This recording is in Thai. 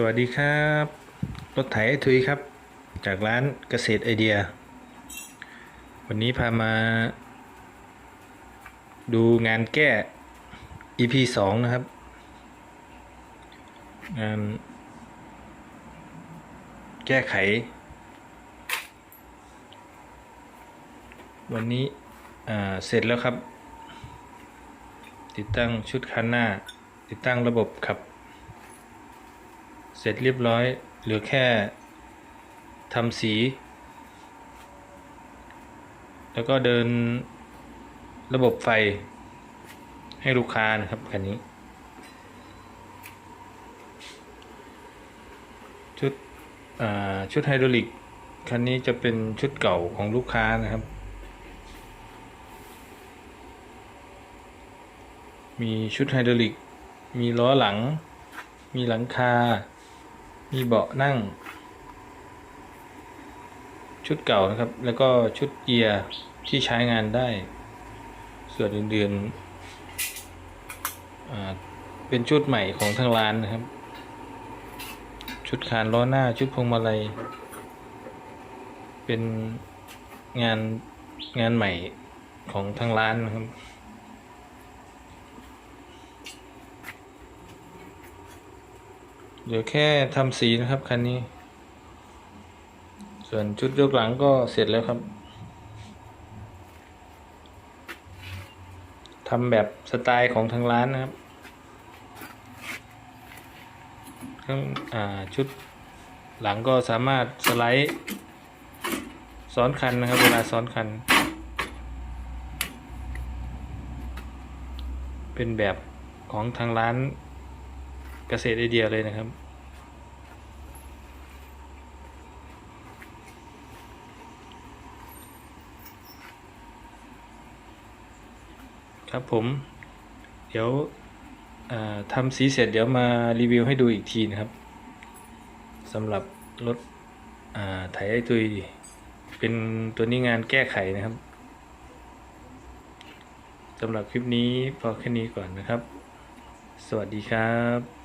สวัสดีครับ รถไถไอทุยครับ จากร้านเกษตรไอเดีย วันนี้พามา ดูงานแก้ EP 2 นะครับ งาน แก้ไข วันนี้เสร็จแล้วครับ ติดตั้งชุดคันหน้า ติดตั้งระบบขับ เสร็จเรียบร้อย เหลือแค่ทำสี แล้วก็เดินระบบไฟให้ลูกค้านะครับคันนี้ ชุดชุดไฮดรอลิกคันนี้จะเป็นชุดเก่าของลูกค้านะครับ มีชุดไฮดรอลิก มีล้อหลัง มีหลังคา มีเบาะนั่ง ชุดเก่านะครับ แล้วก็ชุดเกียร์ที่ใช้งานได้ ส่วนอื่นๆอ่าเป็นชุดใหม่ของทางร้านนะครับ ชุดคานล้อหน้าชุดพวงมาลัย เป็นงานงานใหม่ของทางร้านนะครับ เดี๋ยวแค่ทำสีนะครับคันนี้ ส่วนชุดยกหลังก็เสร็จแล้วครับทำแบบสไตล์ของทางร้านนะครับข้างชุดหลังก็สามารถสไลด์ซ้อนคันนะครับ เวลาซ้อนคัน เป็นแบบของทางร้าน เกษตรไอเดียเลยนะครับ ครับผม เดี๋ยวทำสีเสร็จเดี๋ยวมารีวิวให้ดูอีกทีนะครับสำหรับรถไถไอตุยเป็นตัวนี้งานแก้ไขนะครับสำหรับคลิปนี้พอแค่นี้ก่อนนะครับ สวัสดีครับ